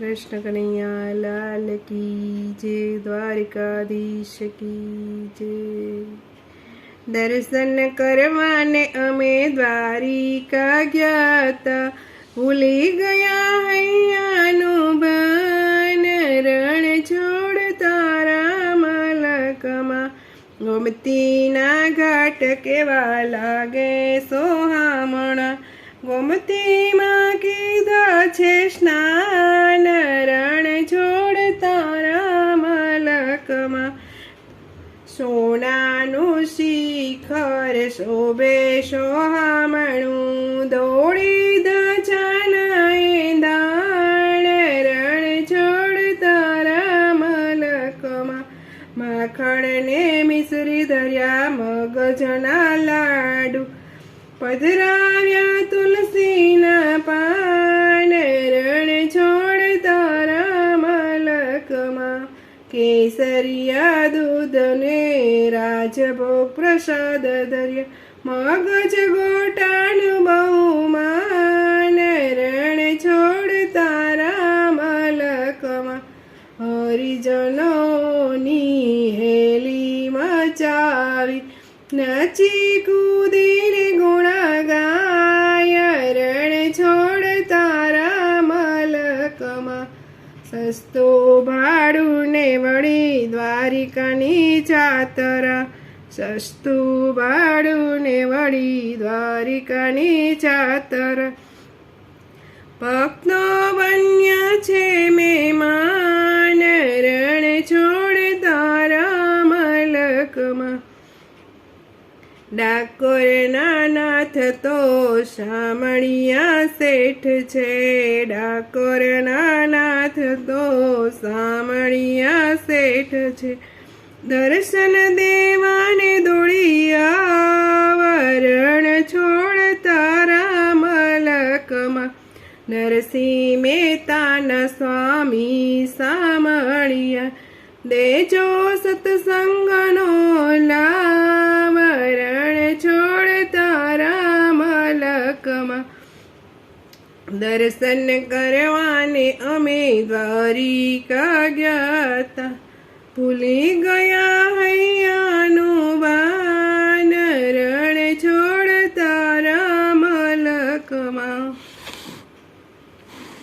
કૃષ્ણ કનૈયા, લાલ કી જય, દ્વારિકાધીશ કી જય. દર્શન કરવાને અમે દ્વારિકા ગયા તા ભૂલી ગયા હૈયાનું ભાન, રણ છોડ તારા મલકમાં. ગોમતીના ઘાટ કેવા લાગે સોહામણા. ગોમતીમાં કીધા છે સ્નાન મલકમાં સોનાનું શિખર શોભે સોહામણું. દોડી દજાનાએ દાણ રણ છોડ તારા મલકમાં માખણને મિશ્રી ધર્યા મગજના લાડુ. પધરાવ્યા કેસરિયા દૂધને રાજભોગ પ્રસાદ દરિયા મગજ ગોટાનું બહુમાન, રણ છોડ તારા મલકમાં. હરિજનોની હેલી મચાવી, નચી કૂદીને ગુણ ગાય રણ છોડ તારા મલકમાં. સસ્તો ભાડું ચાતરા સસ્તુ ભાડું ને વળી દ્વારિકાની ચાતર ભક્તો બન્ય છે મહેમાન રણ છોડ તારા મલકમાં ડાકોર નાનાથ તો સામળિયા શેઠ છે ડાકોર નાનાથ તો સામણિયા શેઠ છે દર્શન દેવાને દોડિયા વરણ છોડ તારા મલકમાં. નરસિંહ મહેતાના સ્વામી સામળિયા દેજો સત્સંગનો લાવરણ છોડ તારા મલકમાં. દર્શન કરવાને અમે દ્વારિકા ગયા તા ભૂલી ગયા